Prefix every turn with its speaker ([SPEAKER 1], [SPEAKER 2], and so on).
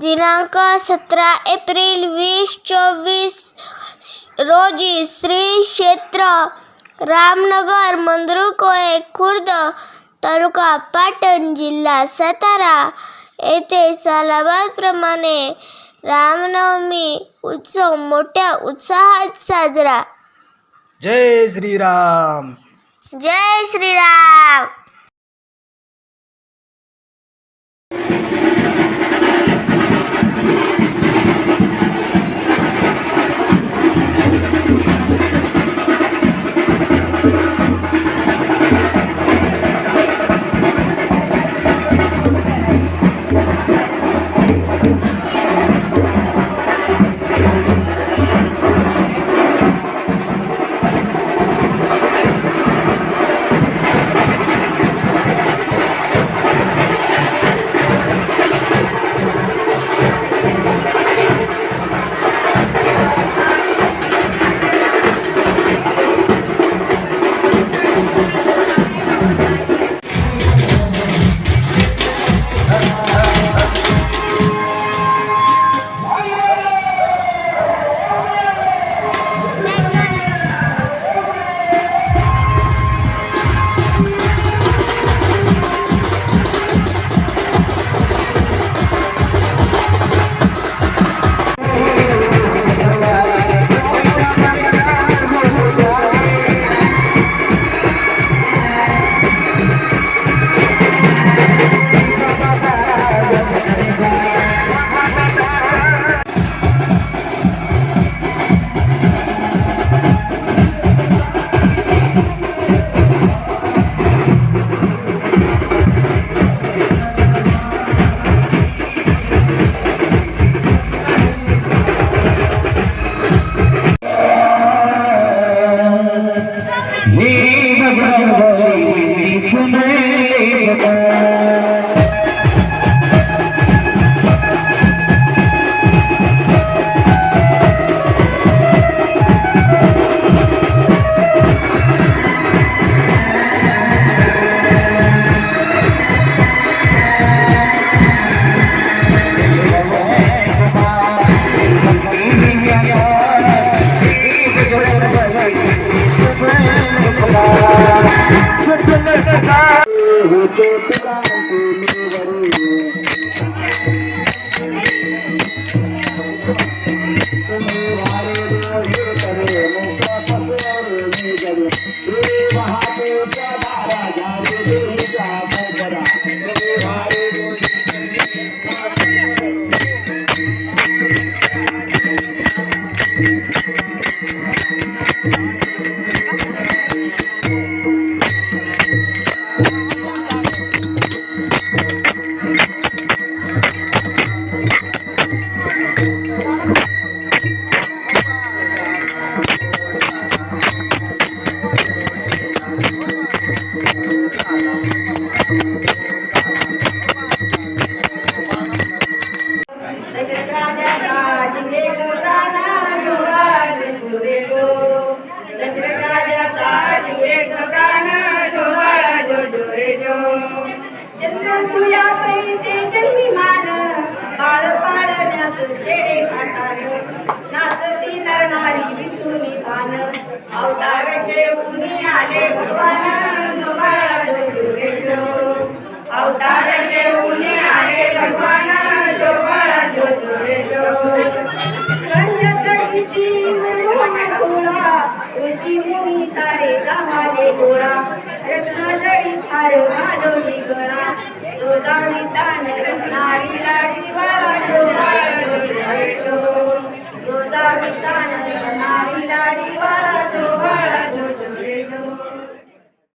[SPEAKER 1] दिनांक सतरा एप्रिल वीस चोवीस रोजी श्री क्षेत्र रामनगर मंद्रुकोळे खुर्द तालुका पाटण जिल्हा सातारा येथे सालाबादप्रमाणे रामनवमी उत्सव मोठ्या उत्साहात साजरा.
[SPEAKER 2] जय श्रीराम.
[SPEAKER 1] जय श्रीराम.
[SPEAKER 3] अवतार घेऊनी आले भगवान जो बाळा जो अवतार आले भगवान जो बाळा जो जो ऋषी मुनी सारे गावाले गोळा. गळा लाडी बाळा जो रत्नारी लाडी बाळा